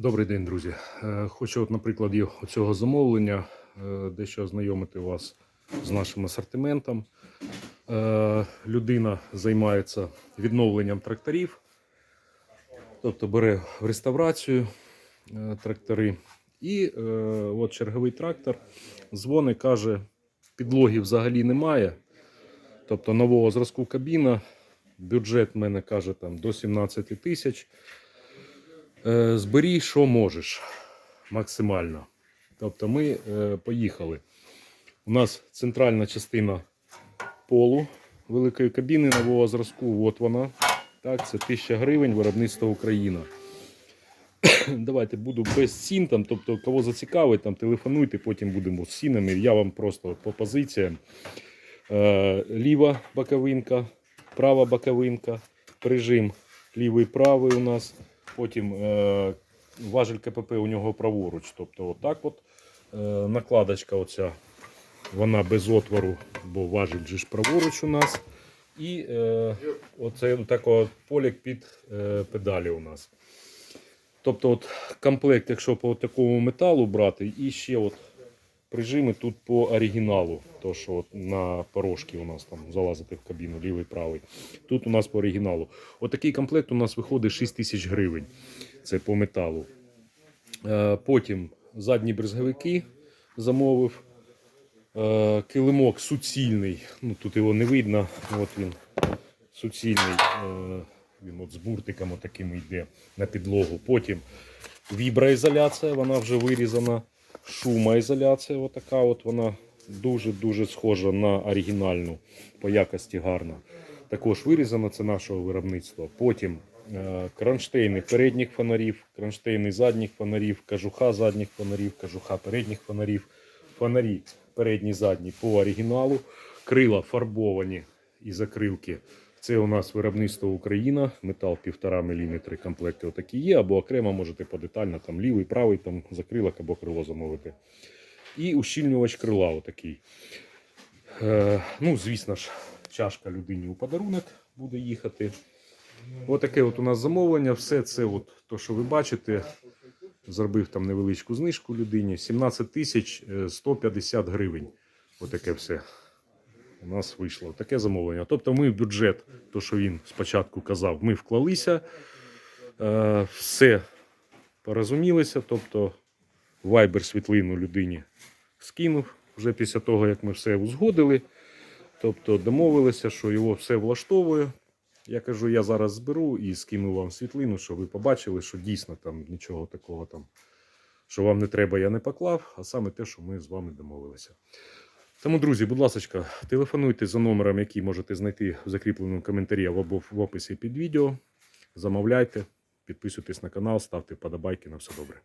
Добрий день, друзі. Е, Хочу, от, на прикладі цього замовлення е, дещо ознайомити вас з нашим асортиментом. Е, Людина займається відновленням тракторів, тобто бере в реставрацію трактори. І от черговий трактор дзвонить, каже, підлоги взагалі немає. Тобто нового зразку кабіна. Бюджет мене каже там до 17 тисяч. Е, зберій, що можеш максимально. Тобто ми е, поїхали. У нас центральна частина полу великої кабіни нового зразку. От вона. Так, це 1000 гривень, виробництво Україна. Давайте буду без цін. Там, тобто, кого зацікавить, там, телефонуйте, потім будемо з цінами. Я вам просто по позиціям. Е, ліва боковинка, права боковинка, прижим лівий правий у нас. Потім е, важель КПП у нього праворуч. Тобто отак от е, накладочка оця, вона без отвору, бо важель же ж праворуч у нас. І е, оце такий полік під е, педалі у нас. Тобто от комплект, якщо по такому металу брати, і ще от прижими тут по оригіналу. То, що от на порожки у нас там залазити в кабіну, лівий, правий. Тут у нас по оригіналу. Отакий комплект у нас виходить 6 тисяч гривень. Це по металу. Е, Потім задні брезговики замовив. Е, Килимок суцільний. Ну, тут його не видно. От він суцільний. Е, Він от з буртиком таким йде на підлогу. Потім віброізоляція, вона вже вирізана. Шумоізоляція, отака от вона дуже-дуже схожа на оригінальну по якості гарна. Також вирізана, це нашого виробництва. Потім е, кронштейни передніх фонарів, кронштейни задніх фонарів, кажуха задніх фонарів, кажуха передніх фонарів, фонарі передні задні по оригіналу, крила фарбовані і закрилки. Це у нас виробництво Україна, метал 1,5 мм комплекти отакі є, або окремо можете подетально там лівий, правий там закрилок або крило замовити. І ущільнювач крила отакий. Е, ну, звісно ж, чашка людині у подарунок буде їхати. Отаке от у нас замовлення. Все це, от, то, що ви бачите, зробив там невеличку знижку людині. 17 тисяч е, 150 гривень. Отаке все у нас вийшло таке замовлення. Тобто ми в бюджет, то що він спочатку казав, ми вклалися, е, все порозумілися. Тобто вайбер світлину людині скинув вже після того, як ми все узгодили. Тобто домовилися, що його все влаштовує. Я кажу, я зараз зберу і скину вам світлину, щоб ви побачили, що дійсно там нічого такого там, що вам не треба, я не поклав, а саме те, що ми з вами домовилися. Тому, друзі, будь ласка, телефонуйте за номером, який можете знайти в закріпленому коментарі або в описі під відео. Замовляйте, підписуйтесь на канал, ставте вподобайки. На все добре.